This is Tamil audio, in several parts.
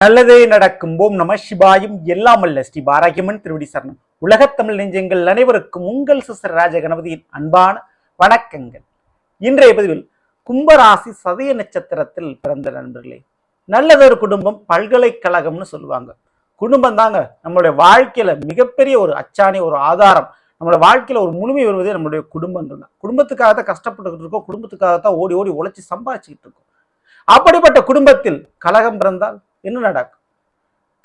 நல்லதே நடக்கும். ஓம் நம சிவாயும். எல்லாம் அல்ல ஸ்ரீ பாராகியம்மன் திருவடி சரணம். உலகத்தமிழ் நெஞ்சங்கள் அனைவருக்கும் உங்கள் சிஸ்டர் ராஜ கணபதியின் அன்பான வணக்கங்கள். இன்றைய பதிவில் கும்பராசி சதய நட்சத்திரத்தில் பிறந்த நண்பர்களே நல்லதொரு குடும்பம் பல்கலைக்கழகம்னு சொல்லுவாங்க. குடும்பம் தாங்க நம்மளுடைய வாழ்க்கையில மிகப்பெரிய ஒரு அச்சாணி ஒரு ஆதாரம். நம்மளோட வாழ்க்கையில ஒரு முழுமை வருவதே நம்மளுடைய குடும்பம் தான். குடும்பத்துக்காக தான் கஷ்டப்பட்டுக்கிட்டு இருக்கோம். குடும்பத்துக்காக தான் ஓடி ஓடி உழைச்சி சம்பாதிச்சுக்கிட்டு இருக்கோம். அப்படிப்பட்ட குடும்பத்தில் கலகம் பிறந்தால் என்ன நடக்கும்?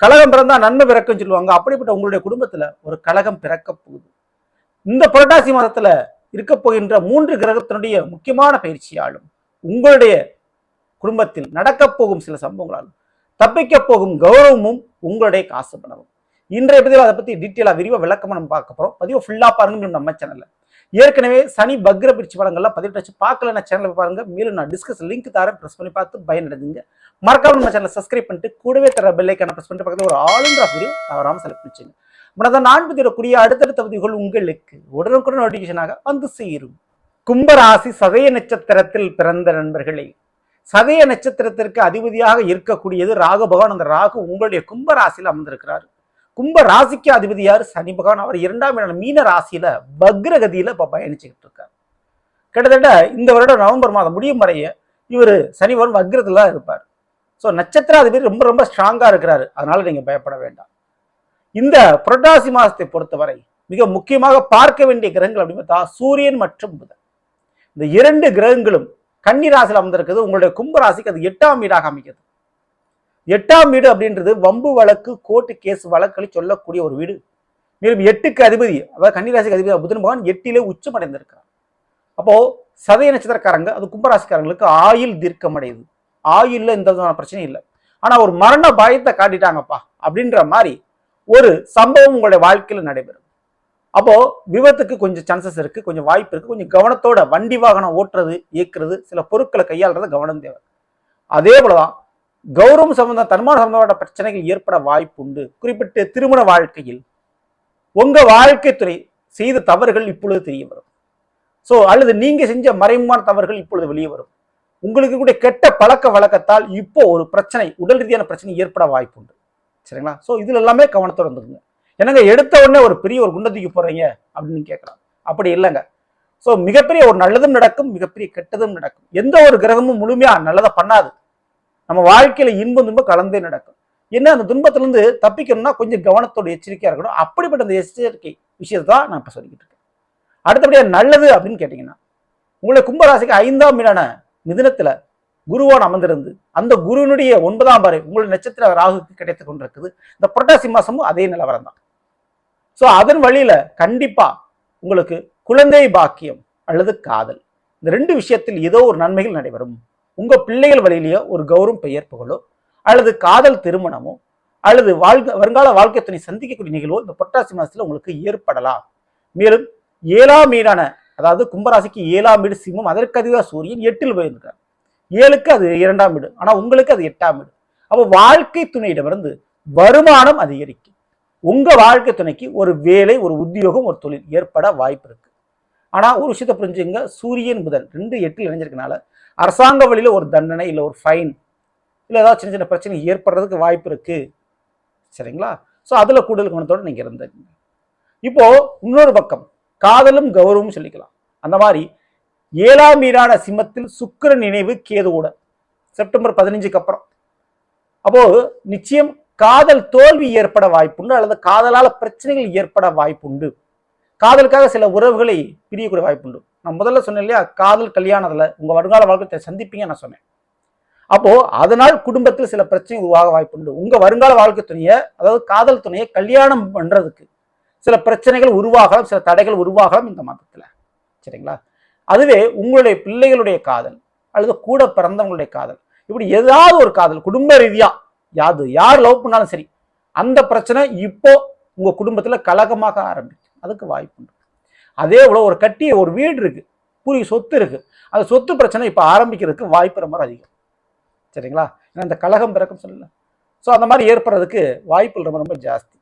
கலகம் பிறந்தால் நன்மை பிறக்கும்னு சொல்லுவாங்க. அப்படிப்பட்ட உங்களுடைய குடும்பத்துல ஒரு கலகம் பிறக்க போகுது. இந்த புரட்டாசி மாதத்தில் இருக்க போகின்ற மூன்று கிரகத்தினுடைய முக்கியமான பயிற்சியாலும் உங்களுடைய குடும்பத்தில் நடக்கப் போகும் சில சம்பவங்களாலும் தப்பிக்க போகும் கௌரவமும் உங்களுடைய காசு பணமும். இன்றைய பதிவில் அதை பத்தி டீட்டெயிலாக விரிவா விளக்கம் நம்ம பார்க்க போகிறோம் பதிவை ஃபுல்லா பாருங்க நம்ம சேனலில் ஏற்கனவே சனி பக்ர பிரிச்சு படங்கள்லாம் பதிவிட்டு வச்சு பார்க்கல சேனலை பாருங்க. மேலும் நான் டிஸ்கஸ் லிங்க் தரேன். ப்ரெஸ் பண்ணி பார்த்து பயனடைஞ்சுங்க. மறக்காம நம்ம சேனலை சப்ஸ்கிரைப் பண்ணிட்டு கூடவே தர பெல்லைக்கான ப்ரெஸ் பண்ணிட்டு பக்கத்தில் ஒரு ஆளுங்கிற வீடியோ தவறாமல் செலக்ட் பண்ணிச்சுங்க. அப்படின்னா நான் பதிவிடக்கூடிய அடுத்தடுத்த பதிவுகள் உங்களுக்கு உடனுக்குடன் நோட்டிஃபிகேஷனாக வந்து சேரும். கும்பராசி சதய நட்சத்திரத்தில் பிறந்த நண்பர்களே சதய நட்சத்திரத்திற்கு அதிபதியாக இருக்கக்கூடியது ராகு பகவான். அந்த ராகு உங்களுடைய கும்பராசியில் அமர்ந்திருக்கிறார். கும்ப ராசிக்கு அதிபதி யார்? சனி பகவான். அவர் இரண்டாம் இடம் மீன ராசியில பக்ரகதியில இப்ப பயணிச்சுக்கிட்டு இருக்கார். கிட்டத்தட்ட இந்த வருடம் நவம்பர் மாதம் முடியும் வரைய இவர் சனி பகவான் வக்ரத்துல தான் இருப்பார். ஸோ நட்சத்திர அதிபதி ரொம்ப ரொம்ப ஸ்ட்ராங்காக இருக்கிறாரு. அதனால நீங்க பயப்பட வேண்டாம். இந்த புரட்டாசி மாதத்தை பொறுத்தவரை மிக முக்கியமாக பார்க்க வேண்டிய கிரகங்கள் அப்படின்னு பார்த்தா சூரியன் மற்றும் புதன். இந்த இரண்டு கிரகங்களும் கன்னி ராசியில் அமர்ந்திருக்கிறது. உங்களுடைய கும்ப ராசிக்கு அது எட்டாம் வீடாக அமைக்கிறது. எட்டாம் வீடு அப்படின்றது வம்பு வழக்கு கோர்ட்டு கேஸ் வழக்குகளை சொல்லக்கூடிய ஒரு வீடு. மேலும் எட்டுக்கு அதிபதி அதாவது கன்னிராசிக்கு அதிபதி புதன் பகவான் எட்டிலே உச்சம் அடைந்திருக்கிறார் அப்போ சதய நட்சத்திரக்காரங்க அது கும்பராசிக்காரங்களுக்கு ஆயுள் தீர்க்கம் அடையுது ஆயுள்ல எந்த விதமான பிரச்சனையும் இல்லை. ஆனா ஒரு மரண பயத்தை காட்டிட்டாங்கப்பா அப்படின்ற மாதிரி ஒரு சம்பவம் உங்களுடைய வாழ்க்கையில நடைபெறும் அப்போ விபத்துக்கு கொஞ்சம் சான்சஸ் இருக்கு கொஞ்சம் வாய்ப்பு இருக்கு. கொஞ்சம் கவனத்தோட வண்டி வாகனம் ஓட்டுறது இயக்குறது சில பொருட்களை கையாளுறது கவனம் தேவை. அதே போலதான் கௌரவம் சம்பந்த தன்மான சம்பந்தப்பட்ட பிரச்சனைகள் ஏற்பட வாய்ப்புண்டு. குறிப்பிட்ட திருமண வாழ்க்கையில் உங்க வாழ்க்கை துறை செய்த தவறுகள் இப்பொழுது தெரிய வரும். ஸோ அல்லது நீங்க செஞ்ச மறைமுகமான தவறுகள் இப்பொழுது வெளியே வரும். உங்களுக்கு கூட கெட்ட பழக்க வழக்கத்தால் இப்போ ஒரு பிரச்சனை உடல் ரீதியான பிரச்சனை ஏற்பட வாய்ப்புண்டு. சரிங்களா? ஸோ இதுல எல்லாமே கவனத்தோடு இருந்துருங்க என்னங்க எடுத்த உடனே ஒரு பெரிய ஒரு குண்டத்துக்கு போறீங்க அப்படின்னு கேட்கலாம். அப்படி இல்லைங்க. ஸோ மிகப்பெரிய ஒரு நல்லதும் நடக்கும் மிகப்பெரிய கெட்டதும் நடக்கும். எந்த ஒரு கிரகமும் முழுமையாக நல்லதை பண்ணாது. நம்ம வாழ்க்கையில இன்பம் துன்பம் கலந்தே நடக்கும். என்ன? அந்த துன்பத்திலிருந்து தப்பிக்கணும்னா கொஞ்சம் கவனத்தோட எச்சரிக்கையாக இருக்கணும். அப்படிப்பட்ட அந்த எச்சரிக்கை விஷயத்தை தான் நான் இப்போ சொல்லிக்கிட்டு இருக்கேன். அடுத்தபடியாக நல்லது அப்படின்னு கேட்டிங்கன்னா உங்களை கும்பராசிக்கு ஐந்தாம் மீனான மிதுனத்துல குருவான் அமர்ந்திருந்து அந்த குருவினுடைய ஒன்பதாம் பாறை உங்களுடைய நட்சத்திர ராகுக்கு கிடைத்து கொண்டிருக்குது. இந்த புரட்டாசி மாசமும் அதே நிலவரம் தான் ஸோ அதன் வழியில கண்டிப்பாக உங்களுக்கு குழந்தை பாக்கியம் அல்லது காதல். இந்த ரெண்டு விஷயத்தில் ஏதோ ஒரு நன்மைகள் நடைபெறும். உங்க பிள்ளைகள் வழியிலேயோ ஒரு கௌரவம் பெயர் புகழோ அல்லது காதல் திருமணமோ அல்லது வாழ்க்கை வருங்கால வாழ்க்கை துணை சந்திக்கக்கூடிய நிகழ்வோ இந்த புரட்டாசி மாதத்தில் உங்களுக்கு ஏற்படலாம். மேலும் ஏழாம் வீடான அதாவது கும்பராசிக்கு ஏழாம் வீடு சிம்மம் அதற்கு அதிக சூரியன் எட்டில் போயிருக்கார் ஏழுக்கு அது இரண்டாம் வீடு ஆனால் உங்களுக்கு அது எட்டாம் வீடு. அப்போ வாழ்க்கை துணையிடமிருந்து வருமானம் அதிகரிக்கும். உங்க வாழ்க்கை துணைக்கு ஒரு வேலை ஒரு உத்தியோகம் ஒரு தொழில் ஏற்பட வாய்ப்பு இருக்கு. ஆனால் ஒரு விஷயத்தை புரிஞ்சுங்க. சூரியன் புதன் ரெண்டு எட்டில் இணைஞ்சிருக்கனால அரசாங்க வழியில் ஒரு தண்டனை இல்லை ஒரு ஃபைன் இல்லை ஏதாவது சின்ன சின்ன பிரச்சனை ஏற்படுறதுக்கு வாய்ப்பு இருக்குது சரிங்களா? ஸோ அதில் கூடுதல் கவனத்தோடு நீங்கள் இருந்தீங்க. இப்போ இன்னொரு பக்கம். காதலும் கௌரவமும் சொல்லிக்கலாம். அந்த மாதிரி ஏழாம் வீடான சிம்மத்தில் சுக்கர நினைவு கேதுவோட. செப்டம்பர் பதினஞ்சுக்கு அப்புறம். அப்போது நிச்சயம் காதல் தோல்வி ஏற்பட வாய்ப்புண்டு அல்லது காதலால் பிரச்சனைகள் ஏற்பட வாய்ப்புண்டு. காதலுக்காக சில உறவுகளை பிரியக்கூடிய வாய்ப்புண்டு. நான் முதல்ல சொன்னேன் இல்லையா காதல் கல்யாணத்தில் உங்கள் வருங்கால வாழ்க்கை சந்திப்பீங்க நான் சொன்னேன். அப்போது அதனால் குடும்பத்தில் சில பிரச்சனை உருவாக வாய்ப்புண்டு. உங்கள் வருங்கால வாழ்க்கை துணையை அதாவது காதல் துணையை கல்யாணம் பண்ணுறதுக்கு சில பிரச்சனைகள் உருவாகலாம் சில தடைகள் உருவாகலாம் இந்த மாதத்தில். சரிங்களா? அதுவே உங்களுடைய பிள்ளைகளுடைய காதல் அல்லது கூட பிறந்தவங்களுடைய காதல். இப்படி ஏதாவது ஒரு காதல் குடும்ப ரீதியாக யாது யார் லவ் பண்ணாலும் சரி அந்த பிரச்சனை இப்போ உங்கள் குடும்பத்தில் கலகமாக ஆரம்பிக்கும் அதுக்கு வாய்ப்புண்டு. அதே போல ஒரு கட்டிய ஒரு வீடு இருக்குது புரிய சொத்து இருக்குது அந்த சொத்து பிரச்சனை இப்போ ஆரம்பிக்கிறதுக்கு வாய்ப்பு ரொம்ப அதிகம். சரிங்களா? ஏன்னா இந்த கலகம் பிறக்கும் சொல்லல ஸோ அந்த மாதிரி ஏற்படுறதுக்கு வாய்ப்புகள் ரொம்ப ரொம்ப ஜாஸ்தி.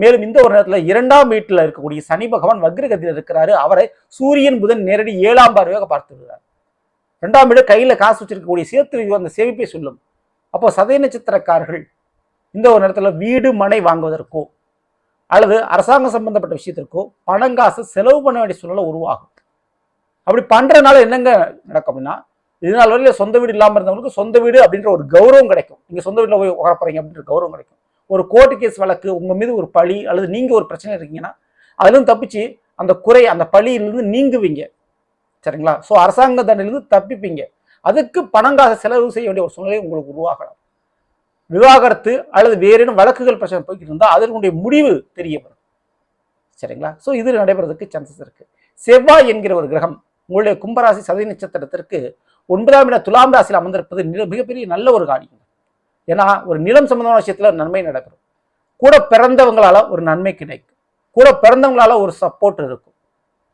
மேலும் இந்த ஒரு நேரத்தில் இரண்டாம் வீட்டில் இருக்கக்கூடிய சனி பகவான் வக்ரகத்தில் இருக்கிறாரு. அவரை சூரியன் புதன் நேரடி ஏழாம் பார்வையாக பார்த்து விடுறார் ரெண்டாம் வீடு கையில் காசு வச்சிருக்கக்கூடிய சேர்த்து அந்த சேமிப்பை சொல்லும். அப்போ சதய நட்சத்திரக்காரர்கள் இந்த ஒரு நேரத்தில் வீடு மனை வாங்குவதற்கோ அல்லது அரசாங்கம் சம்பந்தப்பட்ட விஷயத்திற்கோ பணங்காசு செலவு பண்ண வேண்டிய சூழ்நிலை உருவாகும். அப்படி பண்ணுறதுனால என்னங்க நடக்கும் அப்படின்னா இதனால் வரையில் சொந்த வீடு இல்லாமல் இருந்தவங்களுக்கு சொந்த வீடு அப்படின்ற ஒரு கௌரவம் கிடைக்கும். நீங்கள் சொந்த வீட்டில் போய் உட்கார போகிறீங்க அப்படின்ற கௌரவம் கிடைக்கும். ஒரு கோர்ட்டு கேஸ் வழக்கு உங்கள் மீது ஒரு பழி அல்லது நீங்கள் ஒரு பிரச்சனை இருக்கீங்கன்னா அதிலும் தப்பிச்சு அந்த குறை அந்த பழியிலிருந்து நீங்குவீங்க. சரிங்களா? ஸோ அரசாங்க தண்டனையிலிருந்து தப்பிப்பீங்க. அதுக்கு பணங்காசு செலவு செய்ய வேண்டிய ஒரு சூழ்நிலை உங்களுக்கு உருவாகலாம். விவாகரத்து அல்லது வேறேனும் வழக்குகள் பிரச்சனை போய்கிட்டு இருந்தால் அதனுடைய முடிவு தெரிய வரும் சரிங்களா? ஸோ இது நடைபெறதுக்கு சான்சஸ் இருக்குது செவ்வாய் என்கிற ஒரு கிரகம் உங்களுடைய கும்பராசி சதய நட்சத்திரத்திற்கு ஒன்பதாம் இட துலாம் ராசியில் அமர்ந்திருப்பது மிகப்பெரிய நல்ல ஒரு காரியம் ஏன்னா ஒரு நிலம் சம்பந்தமான விஷயத்தில் நன்மை நடைபெறும் கூட பிறந்தவங்களால ஒரு நன்மை கிடைக்கும். கூட பிறந்தவங்களால ஒரு சப்போர்ட் இருக்கும்.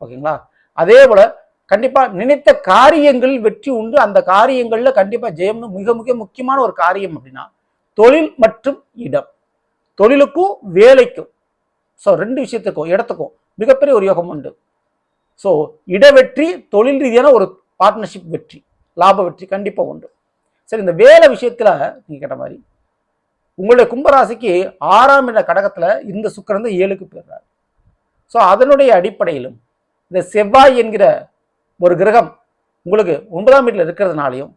ஓகேங்களா? அதே போல் கண்டிப்பாக நினைத்த காரியங்களில் வெற்றி உண்டு. அந்த காரியங்களில் கண்டிப்பாக ஜெயம்னு மிக மிக முக்கியமான ஒரு காரியம் அப்படின்னா தொழில் மற்றும் இடம். தொழிலுக்கும் வேலைக்கும் ஸோ ரெண்டு விஷயத்துக்கும் இடத்துக்கும் மிகப்பெரிய ஒரு யோகம் உண்டு. ஸோ இட வெற்றி தொழில் ரீதியான ஒரு பார்ட்னர்ஷிப் வெற்றி லாப வெற்றி கண்டிப்பாக உண்டு. சரி இந்த வேலை விஷயத்தில் நீங்கள் கேட்ட மாதிரி உங்களுடைய கும்பராசிக்கு ஆறாம் இட கடகத்தில் இந்த சுக்கிரன் வந்து ஏழுக்கு போயிடுறாரு. ஸோ அதனுடைய அடிப்படையிலும் இந்த செவ்வாய் என்கிற ஒரு கிரகம் உங்களுக்கு ஒன்பதாம் வீட்டில் இருக்கிறதுனாலையும்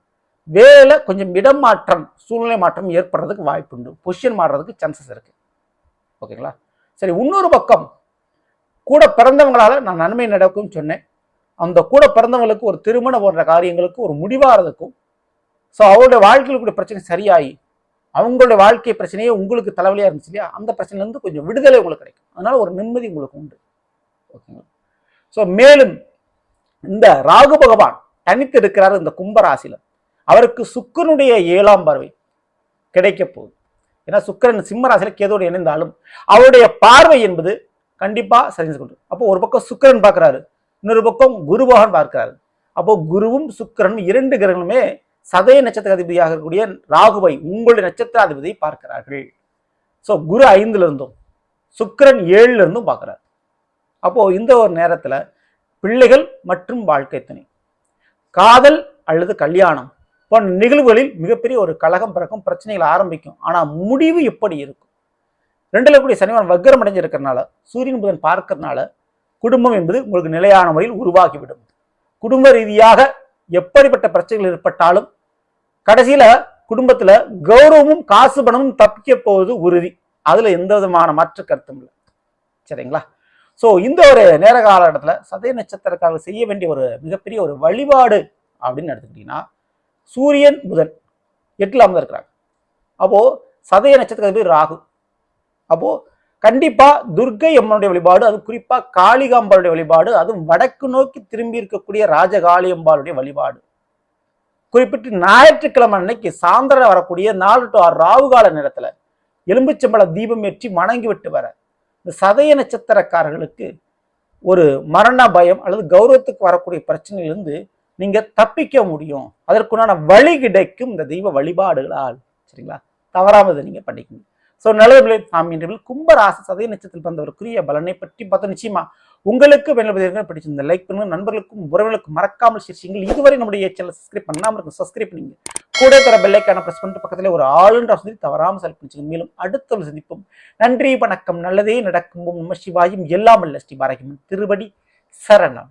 வேலை கொஞ்சம் இடம் மாற்றம் சூழ்நிலை மாற்றம் ஏற்படுறதுக்கு வாய்ப்பு உண்டு பொசிஷன் மாறுறதுக்கு சான்சஸ் இருக்குது ஓகேங்களா சரி இன்னொரு பக்கம். கூட பிறந்தவங்களால் நான் நன்மை நடக்கும்னு சொன்னேன். அந்த கூட பிறந்தவங்களுக்கு ஒரு திருமணம் போன்ற காரியங்களுக்கு ஒரு முடிவாகிறதுக்கும் ஸோ அவருடைய வாழ்க்கையில் கூட பிரச்சனை சரியாகி அவங்களுடைய வாழ்க்கை பிரச்சனையே உங்களுக்கு தலைவலியாக இருந்துச்சு இல்லையா? அந்த பிரச்சனையிலேருந்து கொஞ்சம் விடுதலை உங்களுக்கு கிடைக்கும். அதனால் ஒரு நிம்மதி உங்களுக்கு உண்டு. ஓகேங்களா ஸோ மேலும் இந்த ராகு பகவான் தனித்து இருக்கிறார் இந்த கும்பராசியில் அவருக்கு சுக்கரனுடைய ஏழாம் பார்வை கிடைக்க போகுது. ஏன்னா சுக்கிரன் சிம்மராசியில் கேதோடு இணைந்தாலும் அவருடைய பார்வை என்பது கண்டிப்பாக சரிஞ்சு கொண்டு அப்போ ஒரு பக்கம் சுக்கிரன் பார்க்குறாரு இன்னொரு பக்கம் குருபகவான் பார்க்கிறாரு. அப்போ குருவும் சுக்கிரனும் இரண்டு கிரகங்களுமே சதய நட்சத்திர அதிபதியாக இருக்கக்கூடிய ராகுவை உங்களுடைய நட்சத்திர அதிபதியை பார்க்கிறார்கள். ஸோ குரு ஐந்துல இருந்தும் சுக்கிரன் ஏழுல இருந்தும் பார்க்குறாரு. அப்போ இந்த ஒரு நேரத்தில் பிள்ளைகள் மற்றும் வாழ்க்கை துணை காதல் அல்லது கல்யாணம் போன்ற நிகழ்வுகளில் மிகப்பெரிய ஒரு கலகம் பிறக்கும் பிரச்சனைகள் ஆரம்பிக்கும். ஆனா முடிவு எப்படி இருக்கும்? ரெண்டில் கூடிய சனிவான் வக்கரம் அடைஞ்சிருக்கிறனால சூரியன் புதன் பார்க்கறதுனால குடும்பம் என்பது உங்களுக்கு நிலையான முறையில் உருவாகிவிடும். குடும்ப ரீதியாக எப்படிப்பட்ட பிரச்சனைகள் ஏற்பட்டாலும் கடைசியில் குடும்பத்துல கௌரவமும் காசு பணமும் தப்பிக்க போவது உறுதி. அதுல எந்த விதமான மாற்று கருத்தும் இல்லை. சரிங்களா? ஸோ இந்த ஒரு நேர காலகட்டத்தில் சதய நட்சத்திரக்காக செய்ய வேண்டிய ஒரு மிகப்பெரிய ஒரு வழிபாடு அப்படின்னு எடுத்துக்கிட்டீங்கன்னா சூரியன் புதன் எட்டில் அமர்ந்திருக்கிறாங்க. அப்போ சதய நட்சத்திரத்துக்கு ராகு. அப்போ கண்டிப்பாக துர்க்கை அம்மனுடைய வழிபாடு அது குறிப்பாக காளிகாம்பாளுடைய வழிபாடு அதுவும் வடக்கு நோக்கி திரும்பி இருக்கக்கூடிய ராஜகாளி அம்பாளுடைய வழிபாடு. குறிப்பிட்டு ஞாயிற்றுக்கிழமை அன்னைக்கு சாயந்தரம் வரக்கூடிய நாலு டு ஆறு ராவுகால நேரத்தில் எலும்புச்சம்பள தீபம் ஏற்றி வணங்கி விட்டு வர இந்த சதய நட்சத்திரக்காரர்களுக்கு ஒரு மரண பயம் அல்லது கௌரவத்துக்கு வரக்கூடிய பிரச்சனையிலிருந்து நீங்க தப்பிக்க முடியும். அதற்குண்டான வழி கிடைக்கும் இந்த தெய்வ வழிபாடுகளால். சரிங்களா? தவறாம இதை நீங்க பண்ணிக்கணும் ஸோ நல்லது நாம் என்று கும்பராசி சதய நட்சத்திரத்தில் வந்தவருக்குரிய பலனை பற்றி பார்த்தா நிச்சயமா உங்களுக்கு வெள்ளப்பதிர்கள் பிடிச்சிருந்த லைக் பண்ணுங்க. நண்பர்களுக்கும் உறவுகளுக்கும் மறக்காமல் சிரிச்சிங்கள் இதுவரை நம்முடைய சேனல் சப்ஸ்கிரைப் பண்ணாமல் இருக்கும் சப்ஸ்கிரைப் பண்ணுங்க. கூட தர பெல்லைக்கான ப்ரெஸ் பண்ணிட்டு பக்கத்தில் ஒரு ஆளுன்ற வசதி தவறாமல் செலக்ட் பண்ணிச்சுங்க மேலும் அடுத்த ஒரு சந்திப்போம். நன்றி வணக்கம். நல்லதே நடக்கும். நம்ம சிவாயும். எல்லாம் அல்ல ஸ்ரீ பாரகிமன். திருவடி சரணம்.